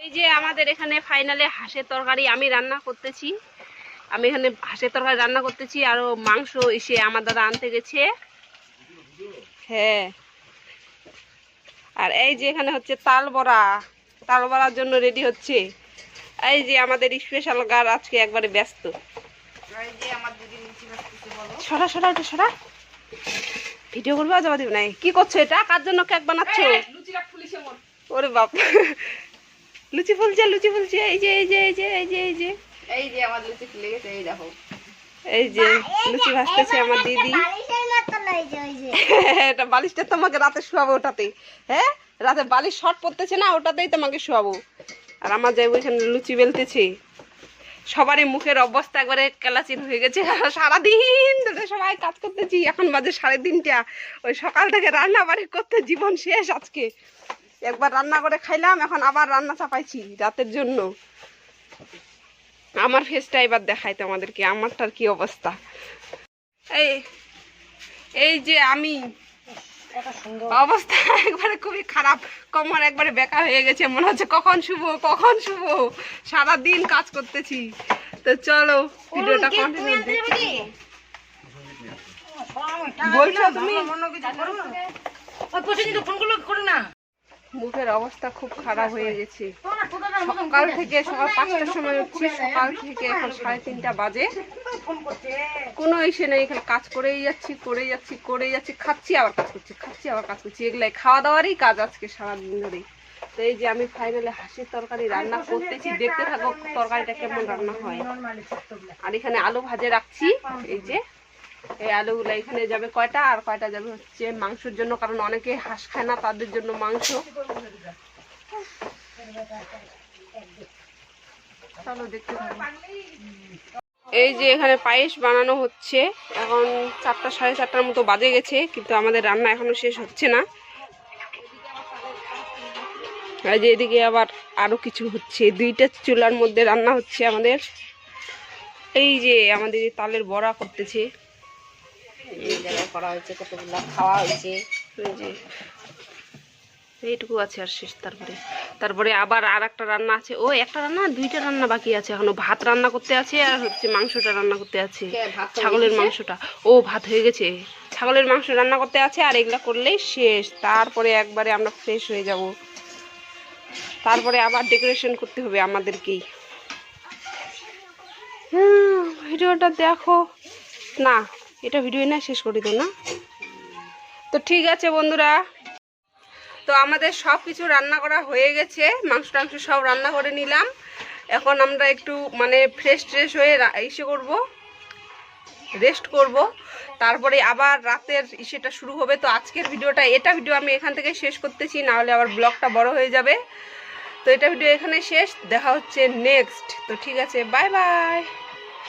এই যে আমাদের এখানে ফাইনালে হাঁসের তরকারি আমি রান্না করতেছি। আমি এখানে হাঁসের তরকারি রান্না করতেছি আরও মাংস এসে আমার দাদা আনতে গেছে। হ্যাঁ। আর এই যে এখানে হচ্ছে তাল বড়া তাল বড়ার জন্য রেডি হচ্ছে। এই যে আমাদের স্পেশাল গার আজকে একবারে ব্যস্ত। সরা সরা ওটা সরা। ভিডিও করব আজ আবার নাই কি করছ এটা? কার জন্য কেক বানাচ্ছো? ওরে বাপ। লুচি ফুলছে লুচি ফুলছে এই যে এই যে এই যে এই যে এই যে। এই যে আমার লুচি ফুলে গেছে এই দেখো। এই যে লুচি ভাজতেছে আমার দিদি। এটা বালিশটা তোমাকে রাতে শোয়াবো ওটাতে। হ্যাঁ? রাতে বালিশ শর্ট পড়তেছে না ওটাতেই তোমাকে শোয়াবো। আর আমার যাই ওইখানে লুচি বেলতেছে সবারই মুখের অবস্থা একবারে কেলাচিন হয়ে গেছে। সারাদিন ধরে সবাই কাজ করতেছি এখন বাজে সাড়ে তিনটা। ওই সকাল থেকে রান্না বাড়ি করতে জীবন শেষ আজকে। একবার রান্না করে খাইলাম এখন আবার রান্না চাপাইছি রাতের জন্য। আমার ফেসটা এবার দেখাই তোমাদেরকে আমারটার কি অবস্থা? এই এই যে আমি অবস্থা একবারে খুবই খারাপ। কমর একবারে বেকা হয়ে গেছে মনে হচ্ছে কখন শুভ কখন শুভ সারা দিন কাজ করতেছি। তো চলো ভিডিওটা কন্টিনিউ বলছো তুমি? মুখের অবস্থা খুব খারাপ হয়ে গেছে। সকাল থেকে সকাল পাঁচটার সময় উঠছি সকাল থেকে এখন সাড়ে তিনটা বাজে। কোনো ইসে নেই এখানে কাজ করেই যাচ্ছি করেই যাচ্ছি করেই যাচ্ছি খাচ্ছি আবার কাজ করছি খাচ্ছি আবার কাজ করছি। এগুলাই খাওয়া দাওয়ারই কাজ আজকে সারাদিন ধরেই। তো এই যে আমি ফাইনালি হাসির তরকারি রান্না করতেছি দেখতে থাকো তরকারিটা কেমন রান্না হয়। আর এখানে আলু ভাজে রাখছি এই যে। এই আলুগুলো এখানে যাবে কয়টা? আর কয়টা যাবে হচ্ছে মাংসের জন্য? কারণ অনেকে হাঁস খায় না, তাদের জন্য মাংস। এই যে এখানে পায়েস বানানো হচ্ছে। এখন চারটা, সাড়ে চারটার মতো বাজে গেছে, কিন্তু আমাদের রান্না এখনও শেষ হচ্ছে না। আর যে এদিকে আবার আরও কিছু হচ্ছে। দুইটা চুলার মধ্যে রান্না হচ্ছে আমাদের। এই যে আমাদের এই তালের বড়া করতেছে। এই জায়গায় করা হয়েছে কতগুলো খাওয়া হয়েছে। এইটুকু আছে আর শেষ তারপরে। তারপরে আবার আর একটা রান্না আছে। ও একটা রান্না দুইটা রান্না বাকি আছে এখনও। ভাত রান্না করতে আছে আর হচ্ছে মাংসটা রান্না করতে আছে। হয়ে ছাগলের মাংসটা। ও ভাত হয়ে গেছে। ছাগলের মাংস রান্না করতে আছে আর এগুলা করলেই শেষ। তারপরে একবারে আমরা ফ্রেশ হয়ে যাব। তারপরে আবার ডেকোরেশন করতে হবে আমাদেরকেই। হুম, ভিডিওটা দেখো। না এটা ভিডিও না, শেষ করে দাও না। তো ঠিক আছে বন্ধুরা, তো আমাদের সব কিছু রান্না করা হয়ে গেছে, মাংস টাংস সব রান্না করে নিলাম। এখন আমরা একটু মানে ফ্রেশ ট্রেশ হয়ে ইসে করব রেস্ট করব। তারপরে আবার রাতের ইসেটা শুরু হবে। তো আজকের ভিডিওটা, এটা ভিডিও আমি এখান থেকে শেষ করতেছি না হলে আবার ব্লগটা বড় হয়ে যাবে। তো এটা ভিডিও এখানে শেষ, দেখা হচ্ছে নেক্সট তো ঠিক আছে বাই বাই